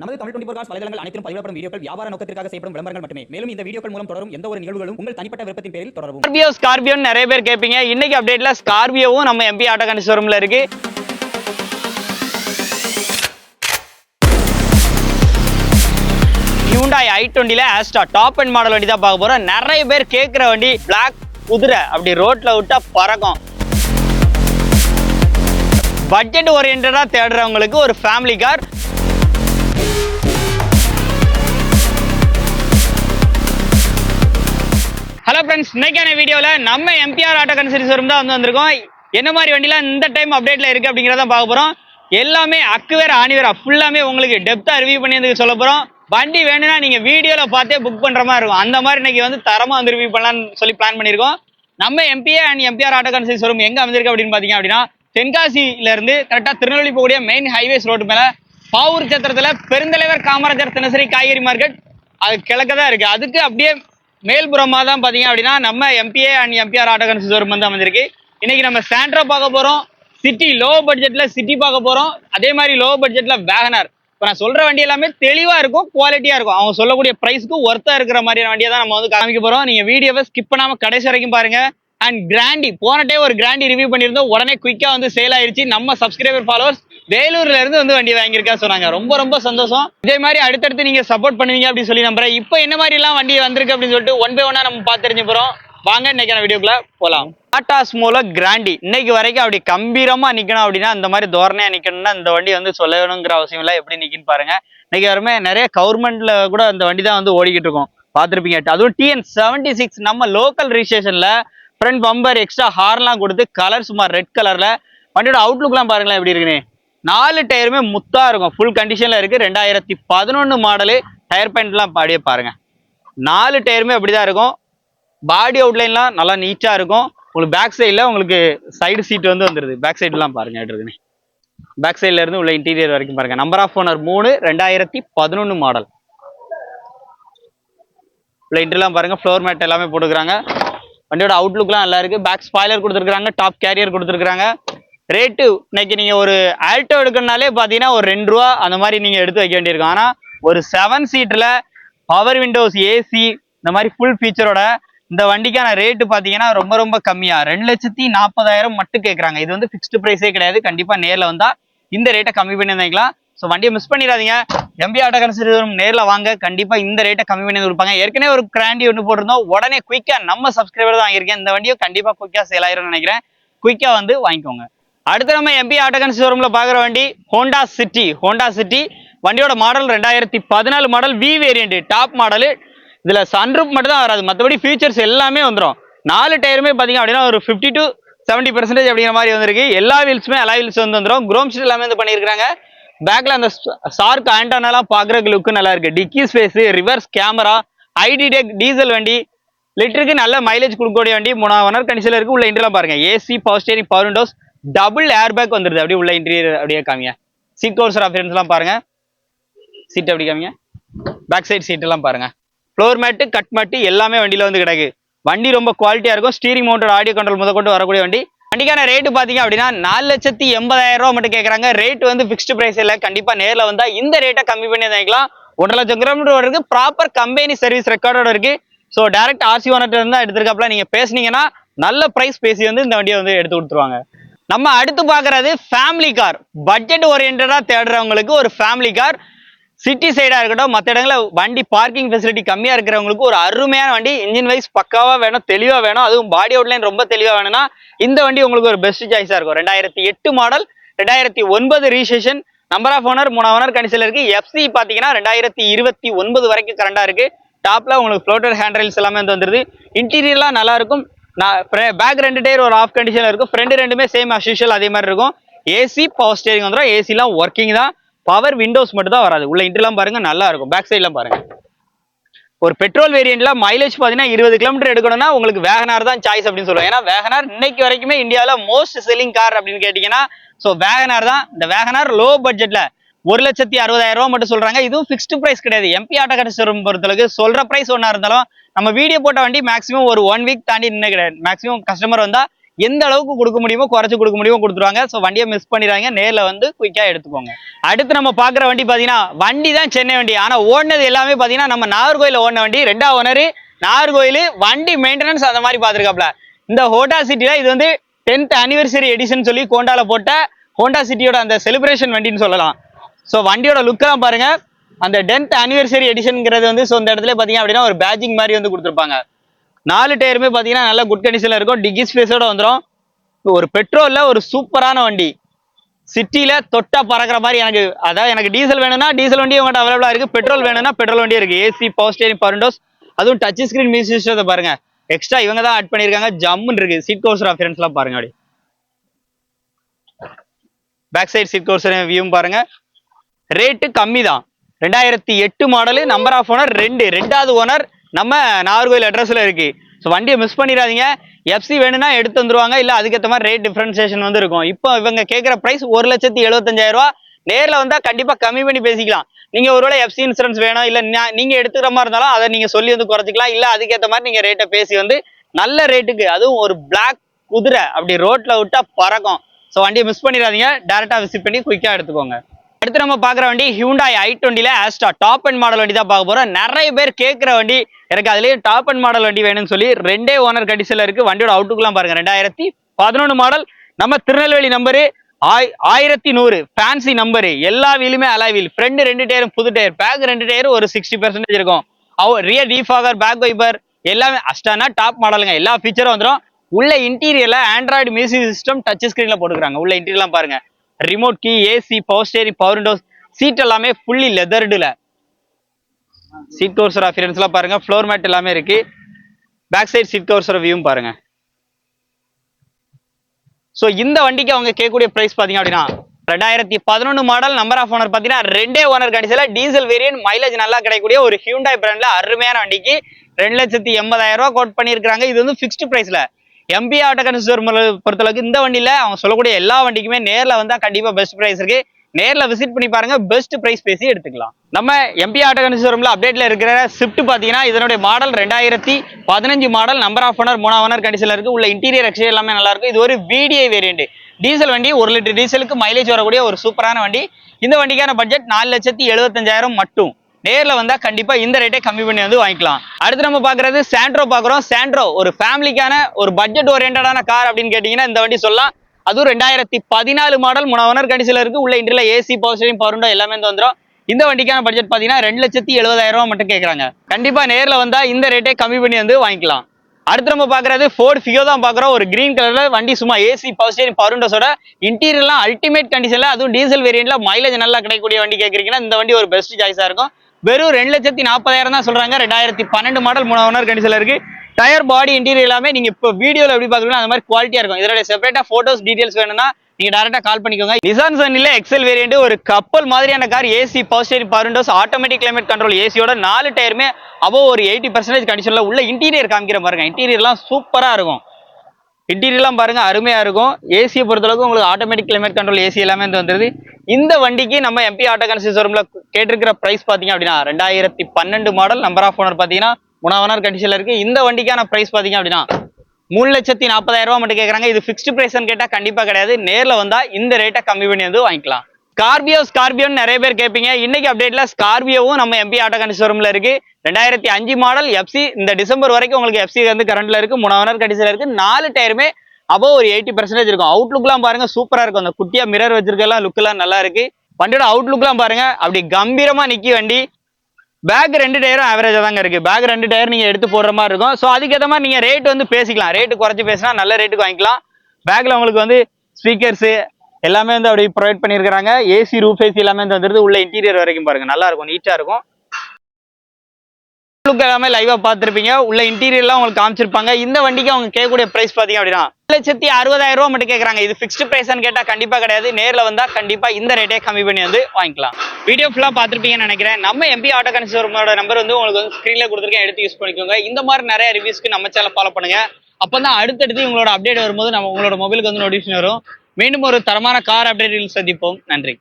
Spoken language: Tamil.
நமது தமிழ் டுவெண்டி ஃபோர் காஸ் வலைதளங்கள் அனைத்தும் பதிவிடப்படும் வீடியோக்கள் வியாபார நோக்கத்திற்காக செய்யப்படும் விளம்பரங்கள் மட்டுமே. மேலும் இந்த வீடியோக்கள் மூலம் தொடரும் எந்த ஒரு நிகழ்வுகளும் உங்கள் தனிப்பட்ட விருப்பத்தின் பேரில் தொடரும் ஸ்கார்பியோ ஸ்கார்பியோன்னு நிறைய பேர் கேட்பீங்க. இன்னைக்கு அப்டேட்ல ஸ்கார்பியோவும் நம்ம எம்பி ஆட்டோ கன்சோரம்ல இருக்கு. ஹூண்டாய் ஐ டுவெண்ட்டில ஆஸ்டா டாப் அண்ட் மாடல் வண்டி தான் பார்க்க போறோம். நிறைய பேர் கேட்குற வண்டி பிளாக் குதிரை அப்படி ரோட்ல விட்டா பறக்கும். பட்ஜெட் ஓரியன்டா தேடுறவங்களுக்கு ஒரு ஃபேமிலி கார் ஹலோ ஃப்ரெண்ட்ஸ் இன்னைக்கான வீடியோவில் நம்ம எம்பிஆர் ஆட்டோ கன்சர்ஸ் வரும் தான் வந்து வந்திருக்கோம். என்ன மாதிரி வண்டிலாம் இந்த டைம் அப்டேட்டில் இருக்குது அப்படிங்கிறத பார்க்க போகிறோம் எல்லாமே அக்கு வேற ஆணி வேற ஃபுல்லாமே உங்களுக்கு டெப்த்தாக ரிவ்யூ பண்ணி வந்து சொல்ல போகிறோம் வண்டி வேணும்னா நீங்கள் வீடியோவில் பார்த்தே புக் பண்ணுற மாதிரி இருக்கும். அந்த மாதிரி இன்னைக்கு வந்து தரமாக வந்து ரிவ்யூ பண்ணலாம்னு சொல்லி பிளான் பண்ணியிருக்கோம். நம்ம MBA and MBR auto consults showroom எங்கே அமைஞ்சிருக்கு அப்படின்னு பார்த்தீங்க அப்படின்னா தென்காசியிலேருந்து கரெக்டாக திருநெல்வேலி போகக்கூடிய மெயின் ஹைவேஸ் ரோடு மேலே பாவூர் சத்திரத்தில் பெருந்தலைவர் காமராஜர் தினசரி காய்கறி மார்க்கெட் அது கிழக்க தான் இருக்கு. அதுக்கு அப்படியே மேல்புறமாக தான் பார்த்தீங்க அப்படின்னா நம்ம MBA and MBR auto consult showroom வந்து அமைஞ்சிருக்கு. இன்னைக்கு நம்ம சாண்ட்ரா பார்க்க போகிறோம் சிட்டி லோ பட்ஜெட்டில் சிட்டி பார்க்க போகிறோம் அதே மாதிரி லோ பட்ஜெட்டில் வேகனார் இப்போ நான் சொல்கிற வண்டி எல்லாமே தெளிவாக இருக்கும் குவாலிட்டியாக இருக்கும். அவங்க சொல்லக்கூடிய ப்ரைஸ்க்கு ஒர்த்தாக இருக்கிற மாதிரியான வண்டியை தான் நம்ம வந்து காமிக்க போகிறோம் நீங்கள் வீடியோவை ஸ்கிப் பண்ணாமல் கடைசி வரைக்கும் பாருங்க. அண்ட் கிராண்டி போன டைம் ஒரு கிராண்டி ரிவ்யூ பண்ணியிருந்தோம். உடனே குயிக்காக வந்து சேல் ஆயிடுச்சு நம்ம சப்ஸ்கிரைபர் ஃபாலோவர்ஸ் வேலூர்ல இருந்து வந்து வண்டி வாங்கியிருக்கா சொன்னாங்க. ரொம்ப ரொம்ப சந்தோஷம். இதே மாதிரி அடுத்தடுத்து நீங்க சப்போர்ட் பண்ணுவீங்க அப்படின்னு சொல்லி நம்புறேன். இப்போ என்ன மாதிரி எல்லாம் வண்டி வந்திருக்கு அப்படின்னு சொல்லிட்டு ஒன் பை ஒன்னா நம்ம பார்த்து போறோம் வாங்க இன்னைக்கான வீடியோக்குள்ள போலாம். டாட்டாஸ் மூல கிராண்டி இன்னைக்கு வரைக்கும் அப்படி கம்பீரமா நிக்கணும் அப்படின்னா அந்த மாதிரி தோரணையா நிக்கணும்னா இந்த வண்டி வந்து சொல்லணுங்கிற அவசியம் இல்லை. எப்படி நிக்குன்னு பாருங்க. இன்னைக்கு வரைமே நிறைய கவர்மெண்ட்ல கூட அந்த வண்டி தான் வந்து ஓடிக்கிட்டு இருக்கும். பார்த்துருப்பீங்க. அதுவும் டிஎன் செவன்டி சிக்ஸ் நம்ம லோக்கல் ரிஜிஸ்ட்ரேஷன்ல ஃப்ரண்ட் பம்பர் எக்ஸ்ட்ரா ஹார்லாம் கொடுத்து கலர் சுமார் ரெட் கலர்ல வண்டியோட அவுட்லுக்லாம் பாருங்களேன் எப்படி இருக்குன்னு. நாலு டயருமே முத்தா இருக்கும். ஃபுல் கண்டிஷன்ல இருக்கு. ரெண்டாயிரத்தி பதினொன்னு மாடலு டயர் பாயிண்ட்லாம் அப்படியே பாருங்க. நாலு டயருமே அப்படிதான் இருக்கும். பாடி அவுட்லைன்லாம் நல்லா நீட்டா இருக்கும். உங்களுக்கு பேக் சைடில் உங்களுக்கு சைடு சீட் வந்து வந்துருது. பேக் சைட்லாம் பாருங்க இருக்குன்னு பேக் சைட்ல இருந்து உள்ள இன்டீரியர் வரைக்கும் பாருங்க. நம்பர் ஆஃப் ஓனர் மூணு ரெண்டாயிரத்தி பதினொன்னு மாடல் உள்ள இன்டர்லாம் பாருங்க. ஃப்ளோர் மேட் எல்லாமே போட்டுக்கிறாங்க. வண்டியோட அவுட்லுக்லாம் நல்லா இருக்கு. பேக் ஸ்பாய்லர் கொடுத்துருக்காங்க டாப் கேரியர் கொடுத்துருக்காங்க ரேட்டு இன்னைக்கு நீங்கள் ஒரு ஆல்டோ எடுக்கணுனாலே பார்த்தீங்கன்னா ஒரு ரெண்டு ரூபா அந்த மாதிரி நீங்கள் எடுத்து வைக்க வேண்டியிருக்கும். ஆனால் ஒரு செவன் சீட்டில் பவர் விண்டோஸ் ஏசி இந்த மாதிரி ஃபுல் ஃபீச்சரோட இந்த வண்டிக்கான ரேட்டு பார்த்தீங்கன்னா ரொம்ப ரொம்ப கம்மியாக ரெண்டு லட்சத்தி நாற்பதாயிரம் மட்டும் கேட்குறாங்க இது வந்து ஃபிக்ஸ்டு ப்ரைஸே கிடையாது. கண்டிப்பாக நேரில் வந்தால் இந்த ரேட்டை கம்மி பண்ணி வாங்கிக்கலாம் ஸோ வண்டியை மிஸ் பண்ணிடாதீங்க. எம்பி ஆட்டோ கன்சிடரும் வாங்க. கண்டிப்பாக இந்த ரேட்டை கம்மி பண்ணி கொடுப்பாங்க. ஏற்கனவே ஒரு கிராண்டி ஒன்று போட்டிருந்தோம். உடனே குயிக்காக நம்ம சப்ஸ்கிரைபர் தான் வாங்கியிருக்கேன். இந்த வண்டியும் கண்டிப்பாக குயிக்காக சேல் ஆயிரும்னு நினைக்கிறேன். குயிக்காக வந்து வாங்கிக்கோங்க. அடுத்து நம்ம எம்பி ஆட்டோ கன்ஸ் ஷோரூம்ல பாக்குற வண்டி ஹோண்டா சிட்டி ஹோண்டா சிட்டி வண்டியோட மாடல் ரெண்டாயிரத்தி பதினாலு model V variant top model இதுல சன்ரூப் மட்டும் தான் வராது. மற்றபடி ஃபீச்சர்ஸ் எல்லாமே வந்துடும் நாலு டயருமே பாத்தீங்க அப்படின்னா ஒரு ஃபிஃப்டி டு செவன்டி பர்சன்டேஜ் அப்படிங்கிற மாதிரி வந்திருக்கு. எல்லா வீல்ஸுமே அலா வீல்ஸ் வந்து வந்துடும் குரோம் ஷீட் எல்லாமே வந்து பண்ணியிருக்காங்க பேக்ல அந்த சார்க் ஆண்டானாலாம் பாக்குறதுக்கு லுக்கு நல்லா இருக்கு. Dickey space reverse camera i-DTEC diesel வண்டி. லிட்டருக்கு நல்ல மைலேஜ் கொடுக்கக்கூடிய வண்டி. மூணாவது ஒனர் கண்டிஷன்ல இருக்கு. உள்ள இன்டர்லாம் பாருங்க. AC power steering power windows double airbag வந்துருது. அப்படியே உள்ள இன்டீரியர் அப்படியே காமிங்க. சீட் கவர்ஸ் எல்லாம் பாருங்க. சீட் அப்படி காமிங்க. பேக் சைட் சீட் எல்லாம் பாருங்க. ஃப்ளோர் மேட்டு கட் மேட்டு எல்லாமே வண்டியில வந்து கிடக்கு. வண்டி ரொம்ப குவாலிட்டியா இருக்கும். ஸ்டீரிங் மவுண்டட் ஆடியோ கண்ட்ரோல் முத கொண்டு வரக்கூடிய வண்டி. வண்டிக்கான ரேட்டு பாத்தீங்க அப்படின்னா நாலு லட்சத்தி எண்பதாயிரம் ரூபாய் மட்டும் கேட்கறாங்க ரேட் வந்து ஃபிக்ஸ்டு பிரைஸ் இல்லை. கண்டிப்பா நேர்ல வந்தா இந்த ரேட்டை கம்மி பண்ணி வாங்கிக்கலாம் ஒன்றரை லட்சம் கிலோமீட்டர் இருக்கு ப்ராப்பர் கம்பெனி சர்வீஸ் ரெக்கார்டோட இருக்கு. ஸோ டேரக்ட் ஆர்சி ஓனர்ட்ட இருந்தா எடுத்திருக்காப்ல நீங்க பேசுனீங்கன்னா நல்ல பிரைஸ் பேசி வந்து இந்த வண்டியை வந்து எடுத்து கொடுத்துருவாங்க. நம்ம அடுத்து பார்க்கறது ஃபேமிலி கார் பட்ஜெட் ஓரியன்டா தேடுறவங்களுக்கு ஒரு ஃபேமிலி கார் சிட்டி சைடாக இருக்கட்டும் மற்ற இடங்களில் வண்டி பார்க்கிங் ஃபெசிலிட்டி கம்மியாக இருக்கிறவங்களுக்கு ஒரு அருமையான வண்டி. இன்ஜின் வைஸ் பக்காவாக வேணும் தெளிவாக வேணும். அதுவும் பாடி அவுட்லைன் ரொம்ப தெளிவாக வேணும்னா இந்த வண்டி உங்களுக்கு ஒரு பெஸ்ட் சாய்ஸாக இருக்கும். ரெண்டாயிரத்தி எட்டு மாடல் ரெண்டாயிரத்தி ஒன்பது ரிஜிஸ்ட்ரேஷன் நம்பர் ஆஃப் ஓனர் மூணு ஓனர் கண்டிஷன்ல இருக்கு. எஃப்சி பார்த்தீங்கன்னா ரெண்டாயிரத்தி இருபத்தி ஒன்பது வரைக்கும் கரண்டாக இருக்கு. டாப்பில் உங்களுக்கு ஃப்ளோட்டர் ஹேண்ட் எல்லாமே வந்து வந்துருது. இன்டீரியர்லாம் நல்லா இருக்கும். நான் பேக் ரெண்டு டயர் ஒரு ஆஃப் கண்டிஷன்ல இருக்கும். ஃப்ரண்ட் ரெண்டுமே சேம் அஸ் யூஷுவல் அதே மாதிரி இருக்கும். ஏசி பவர் ஸ்டேரிங் வந்துடும் ஏசிலாம் ஒர்க்கிங் தான். பவர் விண்டோஸ் மட்டும் தான் வராது. உள்ள இன்டர்லாம் பாருங்க நல்லா இருக்கும். பேக் சைட்லாம் பாருங்க. ஒரு பெட்ரோல் வேரியண்ட்ல மைலேஜ் பார்த்தீங்கன்னா இருபது கிலோமீட்டர் எடுக்கணும்னா உங்களுக்கு வேகனார் தான் சாய்ஸ் அப்படின்னு சொல்லுவாங்க. ஏன்னா வேகனார் இன்னைக்கு வரைக்குமே இந்தியாவில் மோஸ்ட் செல்லிங் கார் அப்படின்னு கேட்டிங்கன்னா ஸோ வேகனார் தான். இந்த வேகனார் லோ பட்ஜெட்ல ஒரு லட்சத்தி அறுபதாயிரம் ரூபாய் மட்டும் சொல்றாங்க. இதுவும் ஃபிக்ஸ்டு பிரைஸ் கிடையாது. எம்பி ஆட்டோ கடைசி பொறுத்தளவுக்கு சொல்ற பிரைஸ் ஒன்றா இருந்தாலும் நம்ம வீடியோ போட்ட வண்டி மேக்ஸிமம் ஒரு ஒன் வீக் தாண்டி நின்று கிடையாது. மேக்ஸிமம் கஸ்டமர் வந்தா எந்த அளவுக்கு கொடுக்க முடியுமோ குறைச்சு கொடுக்க முடியுமோ கொடுத்துருவாங்க. ஸோ வண்டியை மிஸ் பண்ணிடுறாங்க நேரில் வந்து குயிக்கா எடுத்துக்கோங்க. அடுத்து நம்ம பாக்குற வண்டி பாத்தீங்கன்னா வண்டி தான் சென்னை வண்டி. ஆனா ஓடினது எல்லாமே பாத்தீங்கன்னா நம்ம நாகர்கோயிலில் ஓடின வண்டி ரெண்டா ஓனர் நாகர்கோயில் வண்டி மெயின்டெனன்ஸ் அந்த மாதிரி பார்த்துருக்காப்ல. இந்த ஹோட்டா சிட்டில இது வந்து டென்த் அனிவர்சரி எடிஷன் சொல்லி கோண்டால போட்ட ஹோண்டா சிட்டியோட அந்த செலிப்ரேஷன் வண்டின்னு சொல்லலாம். ஸோ வண்டியோட லுக்கெல்லாம் பாருங்க. அந்த டென்த் அனிவர்சரி எடிஷன்ங்கிறது வந்து ஸோ இந்த இடத்துல பார்த்தீங்க அப்படின்னா ஒரு பேஜிங் மாதிரி வந்து கொடுத்துருப்பாங்க. நாலு டயருமே பார்த்தீங்கன்னா நல்ல குட் கண்டிஷனில் இருக்கும். டிகி ஸ்பேஸோட வந்துடும் ஒரு பெட்ரோலில் ஒரு சூப்பரான வண்டி. சிட்டியில் தொட்டா பறக்கிற மாதிரி எனக்கு அதாவது எனக்கு டீசல் வேணும்னா டீசல் வண்டி உங்கள்கிட்ட அவைலபிளாக இருக்குது பெட்ரோல் வேணும்னா பெட்ரோல் வண்டியும் இருக்குது ஏசி பவர் ஸ்டேரிங் பவர்டோஸ் அதுவும் டச் ஸ்க்ரீன் மியூசிக் சிஸ்டத்தை பாருங்க. எக்ஸ்ட்ரா இவங்க தான் ஆட் பண்ணியிருக்காங்க. ஜம்முன்னு இருக்கு. சீட் கோர்ஸ் ரெஃபரன்ஸ்லாம் பாருங்க அப்படி பேக் சைடு சீட் கோர்ஸ் வியூவும் பாருங்க. ரேட்டு கம்மி தான் ரெண்டாயிரத்தி எட்டு மாடலு நம்பர் ஆஃப் ஓனர் ரெண்டு ரெண்டாவது ஓனர் நம்ம நாகர்கோவில் அட்ரஸில் இருக்கு. ஸோ வண்டியை மிஸ் பண்ணிடாதீங்க. எஃப்சி வேணும்னா எடுத்து வந்துருவாங்க இல்லை அதுக்கேற்ற மாதிரி ரேட் டிஃப்ரென்சேஷன் வந்து இருக்கும். இப்போ இவங்க கேட்குற ப்ரைஸ் ஒரு லட்சத்தி எழுபத்தஞ்சாயிரம் ரூபா. நேரில் வந்தால் கண்டிப்பாக கம்மி பண்ணி பேசிக்கலாம். நீங்கள் ஒருவேளை எஃப்சி இன்சூரன்ஸ் வேணும். இல்லை நீங்கள் எடுத்துக்கிற மாதிரி இருந்தாலும் அதை நீங்கள் சொல்லி வந்து குறைச்சிக்கலாம். இல்லை அதுக்கேற்ற மாதிரி நீங்கள் ரேட்டை பேசி வந்து நல்ல ரேட்டுக்கு அதுவும் ஒரு பிளாக் குதிரை அப்படி ரோட்டில் விட்டால் பறக்கும். ஸோ வண்டியை மிஸ் பண்ணிடாதீங்க. டேரெக்டாக விசிட் பண்ணி குயிக்காக எடுத்துக்கோங்க. அடுத்து நம்ம பார்க்குற வண்டி ஹியூண்டாய் ஐ டுவெண்ட்டில ஆஸ்டா டாப் அண்ட் மாடல் வண்டி தான் பார்க்க போறோம். நிறைய பேர் கேட்குற வண்டி எனக்கு அதுலேயும் டாப் அண்ட் மாடல் வண்டி வேணும்னு சொல்லி ரெண்டே ஓனர் கண்டிஷனில் இருக்கு. வண்டியோட அவுட்டுக்குலாம் பாருங்க. ரெண்டாயிரத்தி பதினொன்று மாடல் நம்ம திருநெல்வேலி நம்பரு ஆய் ஆயிரத்தி நூறு ஃபேன்சி நம்பரு எல்லா வீலுமே அலாய் வீல் ஃப்ரண்ட் ரெண்டு டயரும் புது டயர் பேக் ரெண்டு டயரும் ஒரு சிக்ஸ்டி பெர்சன்டேஜ் இருக்கும். அவ ரியர் டீஃபாகர் பேக் வைப்பர் எல்லாமே அஸ்டானா டாப் மாடலுங்க எல்லா ஃபீச்சரும் வந்துடும் உள்ள இன்டீரியர்ல ஆண்ட்ராய்டு மியூசிக் சிஸ்டம் டச் ஸ்கிரீன்ல போட்டுக்கிறாங்க. உள்ள இன்டீரியர்லாம் பாருங்க. Remote key AC power steering power windows seat எல்லாமே ஃபுல்லி லெதர்டுல சீட் கவர்ஸர் அஃபியரன்ஸ்லாம் பாருங்க ஃப்ளோர் மேட் எல்லாமே இருக்கு. பேக் சைடு சீட் கோர்சர் வியூவும் பாருங்க. ஸோ இந்த வண்டிக்கு அவங்க கேட்கக்கூடிய ப்ரைஸ் பார்த்தீங்க அப்படின்னா ரெண்டாயிரத்தி பதினொன்று மாடல் நம்பர் ஆஃப் ஓனர் பார்த்தீங்கன்னா ரெண்டே ஓனர் கடைசியில் டீசல் வேரியன்ட் மைலேஜ் நல்லா கிடைக்கக்கூடிய ஒரு ஹியூண்டாய் பிராண்ட்ல அருமையான வண்டிக்கு ரெண்டு லட்சத்தி எண்பதாயிரம் ரூபா கோட் பண்ணியிருக்காங்க இது வந்து ஃபிக்ஸ்டு ப்ரைஸில் எம்பி ஆட்டோ கன்சூர் பொறுத்தளவுக்கு இந்த வண்டியில அவங்க சொல்லக்கூடிய எல்லா வண்டிக்குமே நேரில் வந்தால் கண்டிப்பாக பெஸ்ட் ப்ரைஸ் இருக்கு. நேரில் விசிட் பண்ணி பாருங்க பெஸ்ட் ப்ரைஸ் பேசி எடுத்துக்கலாம். நம்ம எம்பி ஆட்டோ கன்சூரம்ல அப்டேட்ல இருக்கிற ஸ்விஃப்ட் பார்த்தீங்கன்னா இதனுடைய மாடல் ரெண்டாயிரத்தி பதினஞ்சு மாடல் நம்பர் ஆஃப் ஓனர் மூணா ஓனர் கண்டிஷனில் இருக்கு. உள்ள இன்டீரியர் எக்ஸ்டீரியர் எல்லாமே நல்லா இருக்கும். இது ஒரு விடிஐ வேரியன்ட் டீசல் வண்டி ஒரு லிட்டர் டீசலுக்கு மைலேஜ் வரக்கூடிய ஒரு சூப்பரான வண்டி. இந்த வண்டிக்கான பட்ஜெட் நாலு லட்சத்தி எழுபத்தஞ்சாயிரம் மட்டும். நேர்ல வந்தா கண்டிப்பா இந்த ரேட்டே கம்மி பண்ணி வந்து வாங்கிக்கலாம். அடுத்து நம்ம பாக்குறது சாண்ட்ரோ பாக்குறோம் சாண்ட்ரோ ஒரு ஃபேமிலிக்கான ஒரு பட்ஜெட் ஓரியன்டான கார் அப்படின்னு கேட்டிங்கன்னா இந்த வண்டி சொல்லலாம். அதுவும் ரெண்டாயிரத்தி பதினாலு மாடல் மூணு ஓனர் கண்டிஷன்ல இருக்கு. உள்ள இன்டர்ல ஏசி பவர் ஸ்டேரிங் எல்லாமே வந்துடும் இந்த வண்டிக்கான பட்ஜெட் பாத்தீங்கன்னா ரெண்டு லட்சத்தி எழுபதாயிரம் ரூபாய் மட்டும் கேக்குறாங்க. கண்டிப்பா நேர்ல வந்தா இந்த ரேட்டே கம்மி பண்ணி வந்து வாங்கிக்கலாம். அடுத்து நம்ம பாக்குறது ஃபோர்ட் ஃபியோ தான் பாக்குறோம் ஒரு கிரீன் கலர்ல வண்டி சும்மா ஏசி பவர் ஸ்டேரிங் பவர் இன்டீரியர்லாம் அல்டிமேட் கண்டிஷன்ல அதுவும் டீசல் வேரியண்ட்டில் மைலேஜ் நல்லா கிடைக்கக்கூடிய வண்டி கேக்குறீங்கன்னா இந்த வண்டி ஒரு பெஸ்ட் சாய்ஸா இருக்கும். வெறும் ரெண்டு லட்சத்தி நாற்பதாயிரம் தான் சொல்றாங்க. ரெண்டாயிரத்தி பன்னெண்டு மாடல் மூணு ஓனர் கண்டிஷன்ல இருக்கு. டயர் பாடி இன்டீரியர் எல்லாமே நீங்க இப்போ வீடியோல எப்படி பாக்குறீங்களோ அந்த மாதிரி குவாலிட்டியா இருக்கும். இதோட செப்பரேட்டா போட்டோஸ் டீடைல்ஸ் வேணும்னா நீங்க டேரக்டா கால் பண்ணிக்கோங்க. நிசான் சன்னில எக்ஸல் வேரியன்ட் ஒரு கப்பல் மாதிரியான car AC power steering power windows automatic climate control ஏசியோட நாலு டயருமே அபோவ் ஒரு எயிட்டி பர்சன்டேஜ் கண்டிஷன்ல உள்ள இன்டீரியர் காமிக்கிற பாருங்க. இன்டீரியர்லாம் சூப்பரா இருக்கும். இன்டீரியர்லாம் பாருங்க அருமையா இருக்கும். ஏசியை பொறுத்தளவுக்கு உங்களுக்கு ஆட்டோமேட்டிக் கிளைமேட் கண்ட்ரோல் ஏசி எல்லாமே வந்து வந்துருது. இந்த வண்டிக்கு நம்ம எம்பி ஆட்டோ கன்சல் ஷோரூம்ல கேட்டிருக்கிற பிரைஸ் பாத்தீங்க அப்படின்னா ரெண்டாயிரத்தி பன்னெண்டு மாடல் நம்பர் ஆஃப் ஓனர் பாத்தீங்கன்னா மூணாவது கண்டிஷன்ல இருக்கு. இந்த வண்டிக்கான பிரைஸ் பாத்தீங்க அப்படின்னா மூணு லட்சத்தி நாற்பதாயிரம் ரூபாய் மட்டும் கேட்குறாங்க இது ஃபிக்ஸ்டு ப்ரைஸ்னு கேட்டால் கண்டிப்பாக கிடையாது. நேரில் வந்தால் இந்த ரேட்டை கம்மி பண்ணி வந்து வாங்கிக்கலாம். ஸ்கார்பியோ ஸ்கார்பியோன்னு நிறைய பேர் கேட்பீங்க இன்னைக்கு அப்டேட்ல ஸ்கார்பியோவும் நம்ம எம்பி ஆட்டோ கண்டி ஷோரூம்ல இருக்கு. ரெண்டாயிரத்தி அஞ்சு மாடல் எஃப்சி இந்த டிசம்பர் வரைக்கும் உங்களுக்கு எஃப்சி வந்து கரண்ட்ல இருக்கு. மூணாவது கண்டிஷன்ல இருக்கு. நாலு டயருமே அப்போ ஒரு எயிட்டி பர்சன்டேஜ் இருக்கும். அவுட்லுக்லாம் பாருங்க சூப்பரா இருக்கும். அந்த குட்டியா மிரர் வச்சிருக்கலாம் லுக்கெல்லாம் நல்லா இருக்கு. வண்டியோட அவுட்லுக்லாம் பாருங்க. அப்படி கம்பீரமா நிக்கி வண்டி. பேக் ரெண்டு டயரும் ஆவரேஜா தாங்க இருக்கு. பேக் ரெண்டு டயர் நீங்க எடுத்து போடுற மாதிரி இருக்கும். ஸோ அதுக்கேற்ற மாதிரி நீங்க ரேட் வந்து பேசிக்கலாம். ரேட்டு குறைச்சி பேசினா நல்ல ரேட்டுக்கு வாங்கிக்கலாம். பேக்ல உங்களுக்கு வந்து ஸ்பீக்கர்ஸ் எல்லாமே வந்து அப்படி ப்ரொவைட் பண்ணியிருக்கிறாங்க. ஏசி ரூஃப் ஏசி எல்லாமே வந்து வந்துருது. உள்ள இன்டீரியர் வரைக்கும் பாருங்க. நல்லா இருக்கும். நீட்டா இருக்கும். லுக் எல்லாமே லைவா பார்த்துருப்பீங்க. உள்ள இன்டீரியர்லாம் உங்களுக்கு காமிச்சிருப்பாங்க. இந்த வண்டிக்கு அவங்க கேட்கக்கூடிய பிரைஸ் பாத்தீங்க அப்படின்னா ஒரு லட்சத்தி அறுபதாயிரம் ரூபா மட்டும் கேக்குறாங்க இது ஃபிக்ஸ்டு பிரைஸ்ன்னு கேட்டா கண்டிப்பா கிடையாது. நேர்ல வந்தா கண்டிப்பா இந்த ரேட்டே கம்மி பண்ணி வந்து வாங்கிக்கலாம். வீடியோ ஃபுல்லா பார்த்துருப்பீங்கன்னு நினைக்கிறேன். நம்ம எம்பி ஆட்டோ கன்சூமரோட நம்பர் வந்து உங்களுக்கு வந்து ஸ்க்ரீன்ல கொடுத்துருக்கேன். எடுத்து யூஸ் பண்ணிக்கோங்க. இந்த மாதிரி நிறைய ரிவ்யூஸ்க்கு நம்ம சேனல் ஃபாலோ பண்ணுங்க. அப்பதான் அடுத்தடுத்து உங்களோட அப்டேட் வரும்போது நம்ம உங்களோட மொபைலுக்கு வந்து நோட்டிஃபிகேஷன் வரும். மீண்டும் ஒரு தரமான கார் அப்டேட்டில் சந்திப்போம். நன்றி.